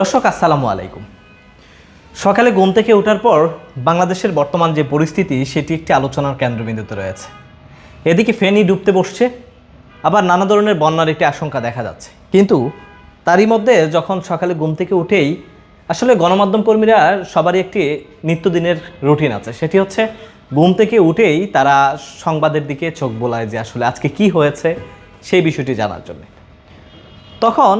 দর্শক, আসসালামু আলাইকুম। সকালে ঘুম থেকে ওঠার পর বাংলাদেশের বর্তমান যে পরিস্থিতি, সেটি একটি আলোচনার কেন্দ্রবিন্দুতে রয়েছে। এদিকে ফেনী ডুবতে বসছে, আবার নানা ধরনের বন্যার একটি আশঙ্কা দেখা যাচ্ছে। কিন্তু তারই মধ্যে যখন সকালে ঘুম থেকে উঠেই আসলে গণমাধ্যম কর্মীরা সবারই একটি নিত্যদিনের রুটিন আছে, সেটি হচ্ছে ঘুম থেকে উঠেই তারা সংবাদের দিকে চোখ বোলায় যে আসলে আজকে কি হয়েছে, সেই বিষয়টি জানার জন্য। তখন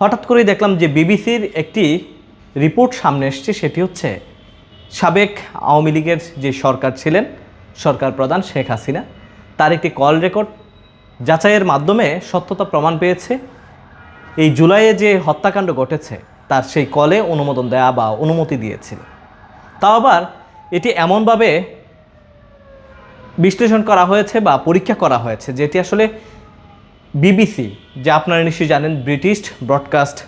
হঠাৎ করেই দেখলাম যে বিবিসির একটি রিপোর্ট সামনে এসছে, সেটি হচ্ছে সাবেক আওয়ামী লীগের যে সরকার ছিলেন, সরকার প্রধান শেখ হাসিনা, তার একটি কল রেকর্ড যাচাইয়ের মাধ্যমে সত্যতা প্রমাণ পেয়েছে। এই জুলাইয়ে যে হত্যাকাণ্ড ঘটেছে, তার সেই কলে অনুমোদন দেয়া বা অনুমতি দিয়েছিল তাও আবার এটি এমনভাবে বিশ্লেষণ করা হয়েছে বা পরীক্ষা করা হয়েছে, যেটি আসলে বিবিসি, যা আপনারা নিশ্চয়ই জানেন, ব্রিটিশ ব্রডকাস্ট,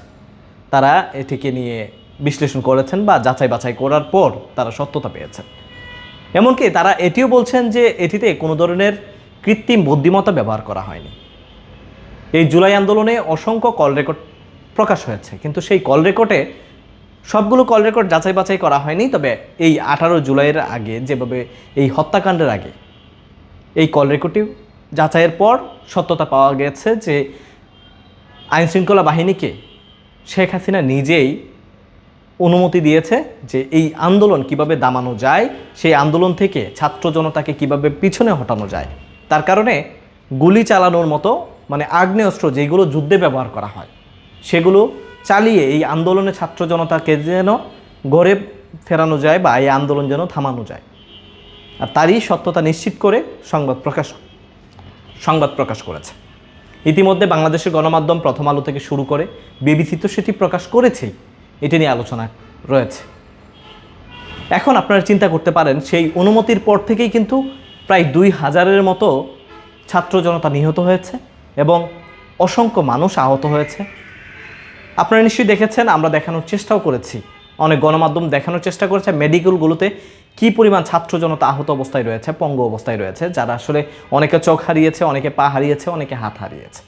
তারা এটিকে নিয়ে বিশ্লেষণ করেছেন বা যাচাই বাছাই করার পর তারা সত্যতা পেয়েছেন। এমনকি তারা এটিও বলছেন যে এটিতে কোনো ধরনের কৃত্রিম বুদ্ধিমত্তা ব্যবহার করা হয়নি। এই জুলাই আন্দোলনে অসংখ্য কল রেকর্ড প্রকাশ হয়েছে, কিন্তু সেই কল রেকর্ডে সবগুলো কল রেকর্ড যাচাই বাছাই করা হয়নি, তবে এই আঠারো জুলাইয়ের আগে, যেভাবে এই হত্যাকাণ্ডের আগে, এই কল রেকর্ডটি যাচাইয়ের পর সত্যতা পাওয়া গেছে যে আইনশৃঙ্খলা বাহিনীকে শেখ হাসিনা নিজেই অনুমতি দিয়েছে যে এই আন্দোলন কীভাবে দামানো যায়, সেই আন্দোলন থেকে ছাত্র জনতাকে কীভাবে পিছনে হটানো যায়। তার কারণে গুলি চালানোর মতো মানে আগ্নেয়াস্ত্র যেগুলো যুদ্ধে ব্যবহার করা হয়, সেগুলো চালিয়ে এই আন্দোলনে ছাত্র জনতাকে যেন গড়ে ফেরানো যায় বা এই আন্দোলন যেন থামানো যায়। আর তারই সত্যতা নিশ্চিত করে সংবাদ প্রকাশ সংবাদ প্রকাশ করেছে। ইতিমধ্যে বাংলাদেশের গণমাধ্যম প্রথম আলো থেকে শুরু করে বিবিসি তো সেটি প্রকাশ করেছেই। এটি নিয়ে আলোচনা রয়েছে। এখন আপনারা চিন্তা করতে পারেন, সেই অনুমতির পর থেকেই কিন্তু প্রায় দুই হাজারের মতো ছাত্র জনতা নিহত হয়েছে এবং অসংখ্য মানুষ আহত হয়েছে। আপনারা নিশ্চয়ই দেখেছেন, আমরা দেখানোর চেষ্টাও করেছি। অনেক গণমাধ্যম দেখানোর চেষ্টা করেছে মেডিকেলগুলোতে কি পরিমাণ ছাত্র জনতা আহত অবস্থায় রয়েছে, পঙ্গু অবস্থায় রয়েছে, যারা আসলে অনেকে চোখ হারিয়েছে, অনেকে পা হারিয়েছে, অনেকে হাত হারিয়েছে।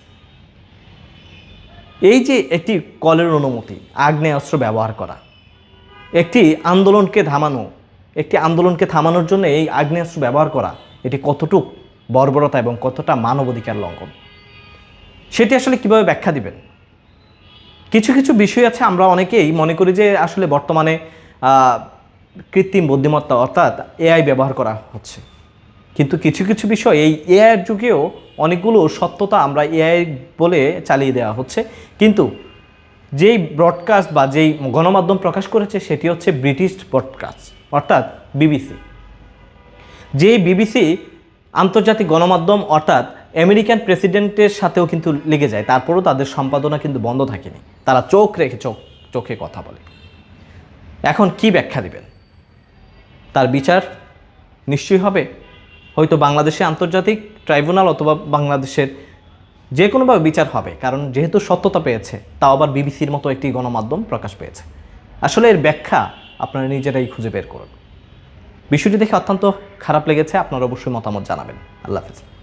এই যে একটি কলের অনুমতি, আগ্নেয়াস্ত্র ব্যবহার করা, একটি আন্দোলনকে থামানো, একটি আন্দোলনকে থামানোর জন্য এই আগ্নেয়াস্ত্র ব্যবহার করা, এটি কতটুক বর্বরতা এবং কতটা মানবাধিকার লঙ্ঘন? সেটি আসলে কীভাবে ব্যাখ্যা দিবেন? কিছু কিছু বিষয় আছে, আমরা অনেকেই মনে করি যে আসলে বর্তমানে কৃত্রিম বুদ্ধিমত্তা অর্থাৎ এআই ব্যবহার করা হচ্ছে। কিন্তু কিছু কিছু বিষয়, এই এআইয়ের যুগেও অনেকগুলো সত্যতা আমরা এআই বলে চালিয়ে দেওয়া হচ্ছে। কিন্তু যেই ব্রডকাস্ট বা যেই গণমাধ্যম প্রকাশ করেছে, সেটি হচ্ছে ব্রিটিশ ব্রডকাস্ট অর্থাৎ বিবিসি। যেই বিবিসি আন্তর্জাতিক গণমাধ্যম, অর্থাৎ আমেরিকান প্রেসিডেন্টের সাথেও কিন্তু লেগে যায়। তারপরও তাদের সম্পাদনা কিন্তু বন্ধ থাকেনি। তারা চোখ রেখে চোখ, চোখে কথা বলে। এখন কি ব্যাখ্যা দিবেন? তার বিচার নিশ্চয়ই হবে। হয়তো বাংলাদেশে আন্তর্জাতিক ট্রাইব্যুনাল অথবা বাংলাদেশের যে কোনোভাবে বিচার হবে। কারণ যেহেতু সত্যতা পেয়েছে, তাও আবার বিবিসির মতো একটি গণমাধ্যম প্রকাশ পেয়েছে। আসলে এর ব্যাখ্যা আপনারা নিজেরাই খুঁজে বের করুন। বিষয়টি দেখে অত্যন্ত খারাপ লেগেছে। আপনারা অবশ্যই মতামত জানাবেন। আল্লাহ হাফিজ।